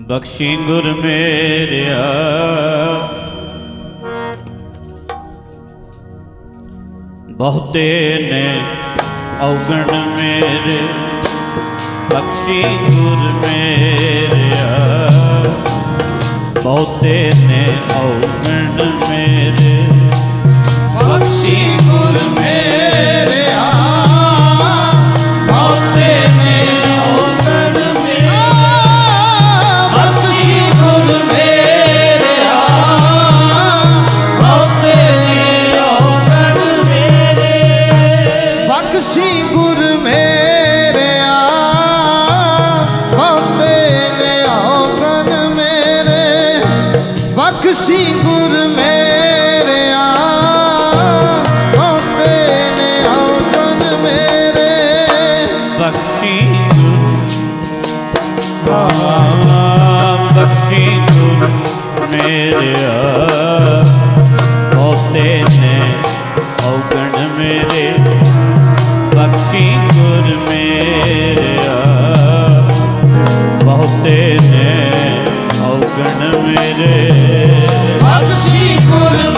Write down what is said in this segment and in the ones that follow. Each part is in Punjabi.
ਬਖਸ਼ੀ ਗੁਰ ਮੇਰਿਆ। ਬਹੁਤੇ ਨੇ ਔਗਣ ਮੇਰੇ, ਬਖਸ਼ੀ ਗੁਰ ਮੇਰਿਆ। ਬਹੁਤੇ ਨੇ ਔਗਣ ਮੇਰੇ, ਬਖਸ਼ੀ ਗੁਰ ਮੇਰਿਆ। ਔਗਣ ਮੇਰੇ ਬਖਸ਼ੀ ਗੁਰ ਮੇਰਿਆ। ਬਹੁਤੇ ਨੇ ਔਗਣ ਮੇਰੇ। ਬਖਸ਼ੀ ਗੁਰ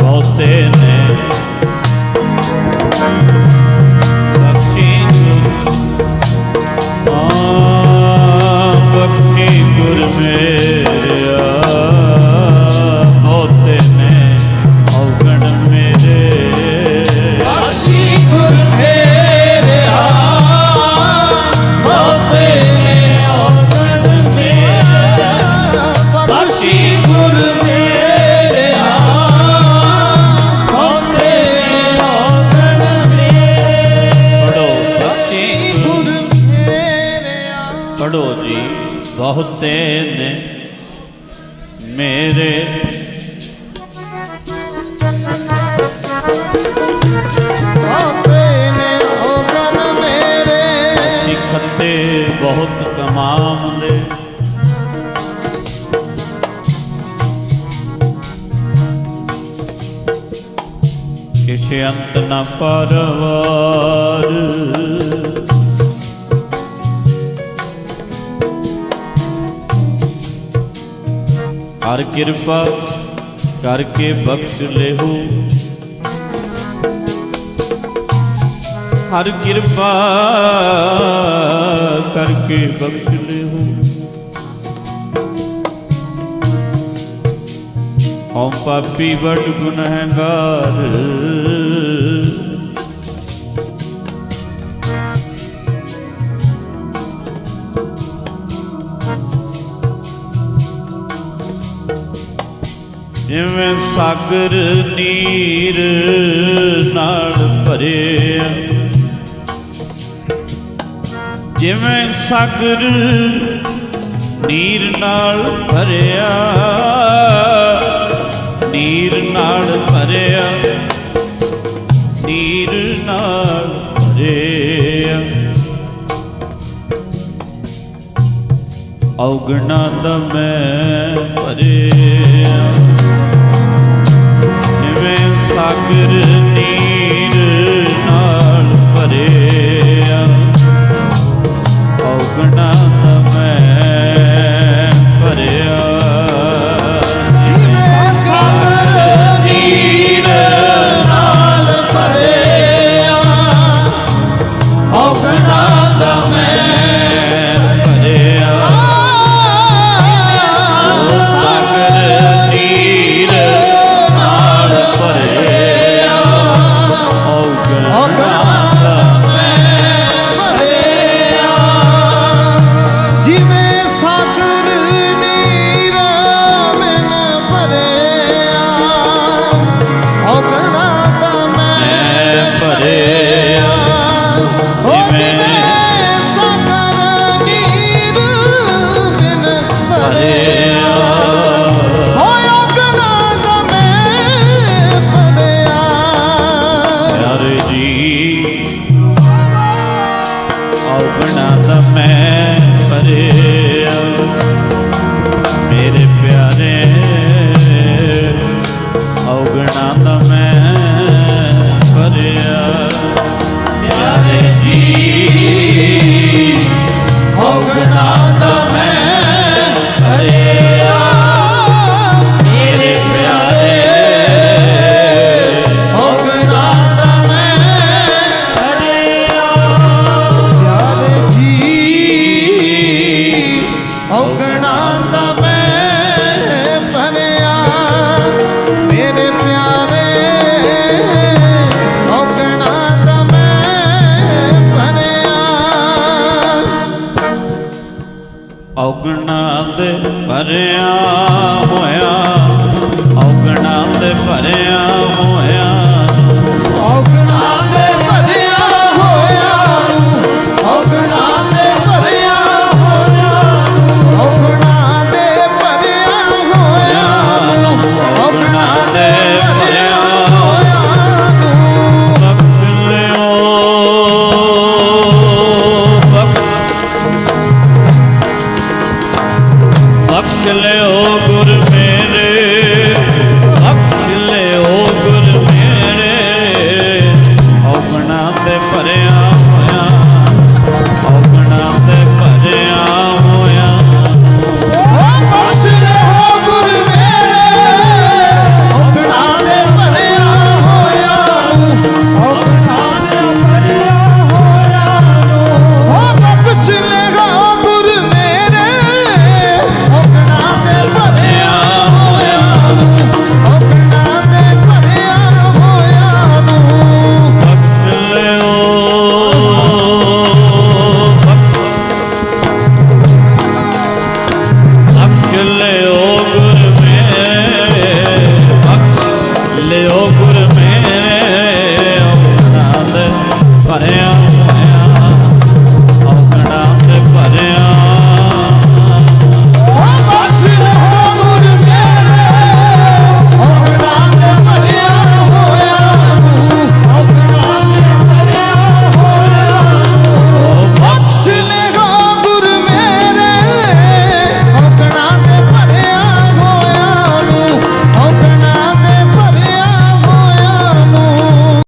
ਗੁਰ ਬਹੁਤੇ ਬਹੁਤ ਕਮਾਉਂਦੇ। ਕਿਸੇ ਅੰਤ ਨਾ ਪਰਵਾਰ। ਹਰ ਕਿਰਪਾ ਕਰਕੇ ਬਖਸ਼ ਲੇਹੂ। ਹਰ ਕਿਰਪਾ ਕਰਕੇ ਬਖਸ਼ ਲਿਓ। ਹਉ ਪਾਪੀ ਬੜ ਗੁਨਹਗਾਰ ਜਿਵੇਂ ਸਾਗਰ ਨੀਰ ਨਾਲ ਭਰਿਆ ਜਿਵੇਂ ਸਾਗਰ ਨੀਰ ਨਾਲ ਭਰਿਆ, ਨੀਰ ਨਾਲ ਭਰਿਆ, ਨੀਰ ਨਾਲ ਭਰਿਆ। ਔਗਣਾ ਦਾ ਮੈਂ ਭਰਿਆ। ਜਿਵੇਂ ਸਾਗਰ dia. ਔਗਣਾ ਦੇ ਭਰਿਆ ਹੋਇਆ। ਲਿਓ ਗੁਰ ਮੇਰੇ। Ele é o gourmet.